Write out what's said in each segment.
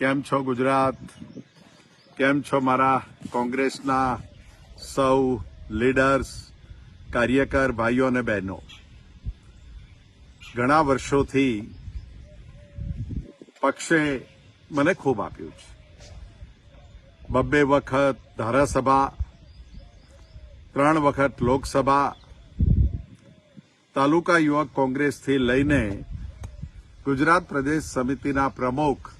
કેમ છો ગુજરાત? કેમ છો મારા કોંગ્રેસના સૌ લીડર્સ, કાર્યકર, ભાઈઓ અને બહેનો? ઘણા વર્ષોથી પક્ષે મને ખૂબ આપ્યું છે. બબ્બે વખત ધારાસભા, ત્રણ વખત લોકસભા, તાલુકા યુવક કોંગ્રેસથી લઈને ગુજરાત પ્રદેશ સમિતિના પ્રમુખ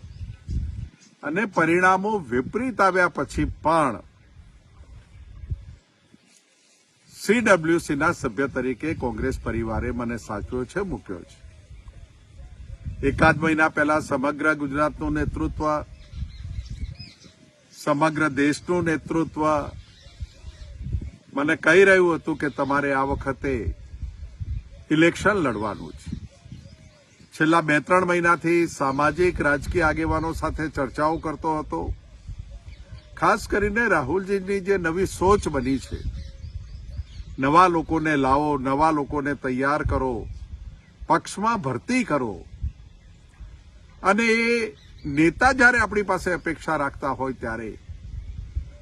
અને પરિણામો વિપરીત આવ્યા પછી પણ સીડબ્લ્યુસીના સભ્ય તરીકે કોંગ્રેસ પરિવારે મને સાચવ્યો છે, મૂક્યો છે. એકાદ મહિના પહેલા સમગ્ર ગુજરાતનું નેતૃત્વ, સમગ્ર દેશનું નેતૃત્વ મને કહી રહ્યું હતું કે તમારે આ વખતે ઇલેક્શન લડવાનું છે. છેલ્લા બે ત્રણ મહિનાથી સામાજિક, રાજકીય આગેવાનો સાથે ચર્ચાઓ કરતો હતો. ખાસ કરીને રાહુલજીની જે નવી સોચ બની છે. નવા લોકોને લાવો, નવા લોકોને તૈયાર કરો, પક્ષમાં ભરતી કરો. અને એ નેતા જ્યારે આપણી પાસે અપેક્ષા રાખતા હોય ત્યારે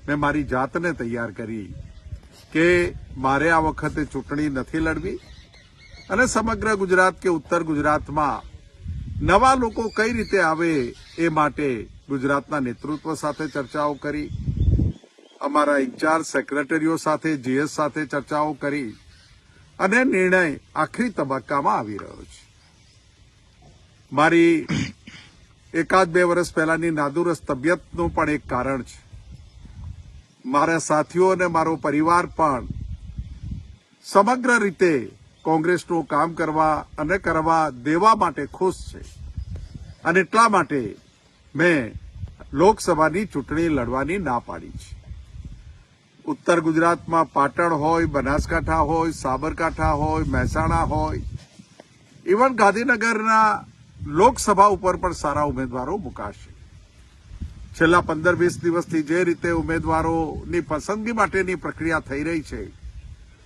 મેં મારી જાતને તૈયાર કરી કે મારે આ વખતે ચૂંટણી નથી લડવી. અને સમગ્ર ગુજરાત કે ઉત્તર ગુજરાતમાં નવા લોકો કઈ રીતે આવે એ માટે ગુજરાતના નેતૃત્વ સાથે ચર્ચાઓ કરી, અમારા ઇન્ચાર્જ સેક્રેટરીઓ સાથે જીએસ સાથે ચર્ચાઓ કરી અને નિર્ણય આખરી તબક્કામાં આવી રહ્યો છે. મારી એકાદ બે વર્ષ પહેલાની નાદુરસ્ત તબિયતનું પણ એક કારણ છે. મારા સાથીઓ અને મારો પરિવાર પણ સમગ્ર રીતે કોંગ્રેસનું કામ કરવા અને કરવા દેવા માટે ખુશ છે. અને એટલા માટે મેં લોકસભાની ચૂંટણી લડવાની ના પાડી છે. ઉત્તર ગુજરાતમાં પાટણ હોય, બનાસકાંઠા હોય, સાબરકાંઠા હોય, મહેસાણા હોય, ઇવન ગાંધીનગરના લોકસભા ઉપર પણ સારા ઉમેદવારો મુકાશે. છેલ્લા પંદર વીસ દિવસથી જે રીતે ઉમેદવારોની પસંદગી માટેની પ્રક્રિયા થઈ રહી છે,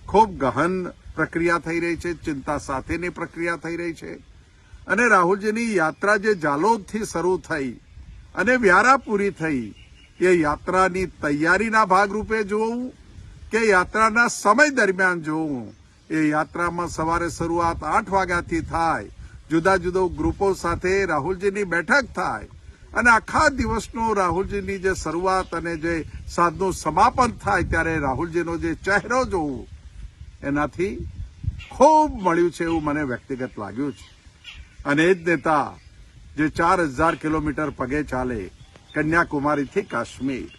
ખૂબ ગહન પ્રક્રિયા થઈ રહી છે, ચિંતા સાથેની પ્રક્રિયા થઈ રહી છે. અને રાહુલજીની યાત્રા જે જાલોદથી શરૂ થઈ અને વ્યારા પૂરી થઈ, એ યાત્રાની તૈયારીના ભાગરૂપે જોવું કે યાત્રાના સમય દરમિયાન જોવું એ યાત્રામાં સવારે શરૂઆત આઠ વાગ્યાથી થાય. જુદા જુદા ગ્રુપો સાથે રાહુલજીની બેઠક થાય અને આખા દિવસનો રાહુલજીની જે શરૂઆત અને જે સાંજનું સમાપન થાય ત્યારે રાહુલજીનો જે ચહેરો જોવું એનાથી ખૂબ મળ્યું છે એવું મને વ્યક્તિગત લાગ્યું છે. અને એ જ નેતા જે ચાર હજાર કિલોમીટર પગે ચાલે, કન્યાકુમારીથી કાશ્મીર.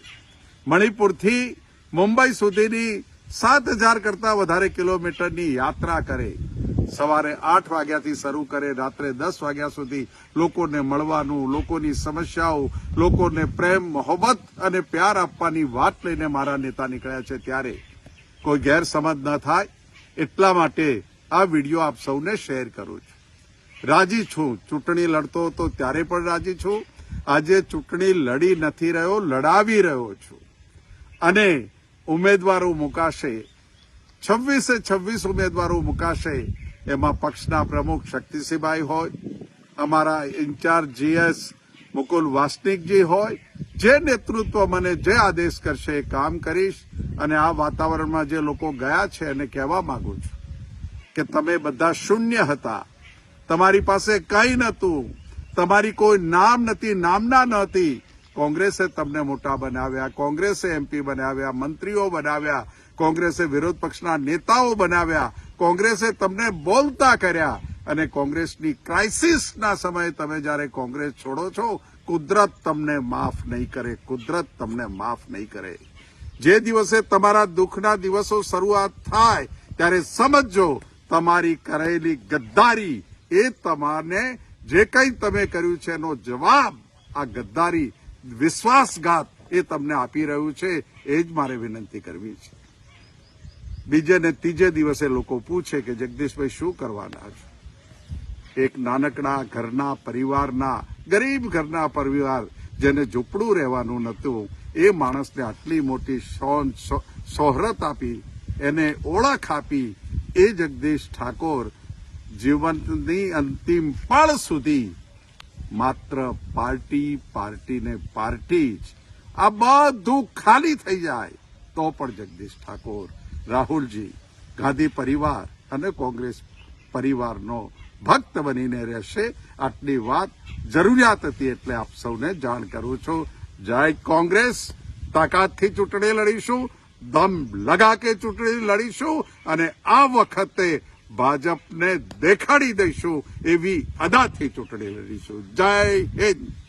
મણિપુરથી મુંબઈ સુધીની સાત હજાર કરતા વધારે કિલોમીટરની યાત્રા કરે. સવારે આઠ વાગ્યાથી શરૂ કરે, રાત્રે દસ વાગ્યા સુધી લોકોને મળવાનું, લોકોની સમસ્યાઓ, લોકોને પ્રેમ, મોહબ્બત અને પ્યાર આપવાની વાત લઈને મારા નેતા નીકળ્યા છે ત્યારે કોઈ ગેરસમજ ન થાય એટલા માટે આ વીડિયો આપ સૌને શેર કરું છું. રાજી છું. ચૂંટણી લડતો હતો ત્યારે પણ રાજી છું. આજે ચૂંટણી લડી નથી રહ્યો, લડાવી રહ્યો છું. અને ઉમેદવારો મુકાશે. છવ્વીસે છવ્વીસ ઉમેદવારો મુકાશે. એમાં પક્ષના પ્રમુખ શક્તિસિંહભાઈ હોય, અમારા ઇન્ચાર્જ જીએસ મુકુલ વાસનિકજી હોય, જે નેતૃત્વ મને, જે આદેશ કરશે એ કામ કરીશ. અને આ વાતાવરણમાં જે લોકો ગયા છે એને કહેવા માંગુ છું કે તમે બધા શૂન્ય હતા. તમારી પાસે કંઈ નહોતું. તમારી કોઈ નામ નથી, નામના નહોતી. કોંગ્રેસે તમને મોટા બનાવ્યા, કોંગ્રેસે એમપી બનાવ્યા, મંત્રીઓ બનાવ્યા, કોંગ્રેસે વિરોધ પક્ષના નેતાઓ બનાવ્યા, કોંગ્રેસે તમને બોલતા કર્યા અને કોંગ્રેસની ક્રાઇસિસના સમયે તમે જ્યારે કોંગ્રેસ છોડો છો, કુદરત તમને માફ નહીં કરે, કુદરત તમને માફ નહીં કરે. જે દિવસે તમારા દુઃખના દિવસો શરૂઆત થાય, ત્યારે સમજજો, તમારી કરેલી ગદ્દારી એ તમારે જે કંઈ તમે કર્યું છે એનો જવાબ, આ ગદ્દારી વિશ્વાસઘાત એ તમને આપી રહ્યું છે, એ જ મારે વિનંતી કરવી છે. બીજે ને ત્રીજે દિવસે લોકો પૂછે કે, જગદીશભાઈ, શું કરવાના છો? એક નાનકડા ઘરના પરિવારના, ગરીબ ઘરના પરિવાર જેને ઝૂંપડું રહેવાનું નહોતું એ માણસને આટલી મોટી શોન શોહરત આપી, એને ઓળખ આપી, એ જગદીશ ઠાકોર જીવનની અંતિમ પળ સુધી માત્ર પાર્ટી, પાર્ટીને પાર્ટી જ, આ બધું ખાલી થઈ જાય, તો પણ જગદીશ ઠાકોર, રાહુલજી, ગાંધી પરિવાર અને કોંગ્રેસ પરિવારનો ભક્ત બનીને રહેશે, આટલી વાત જરૂરિયાત હતી એટલે આપ સૌને જાણ કરું છું. જય કોંગ્રેસ. તાકાતથી ચૂંટણી લડીશું. દમ લગા કે ચૂંટણી લડીશું અને આ વખતે ભાજપને દેખાડી દઈશું એવી અદાથી ચૂંટણી લડીશું. જય હિન્દ.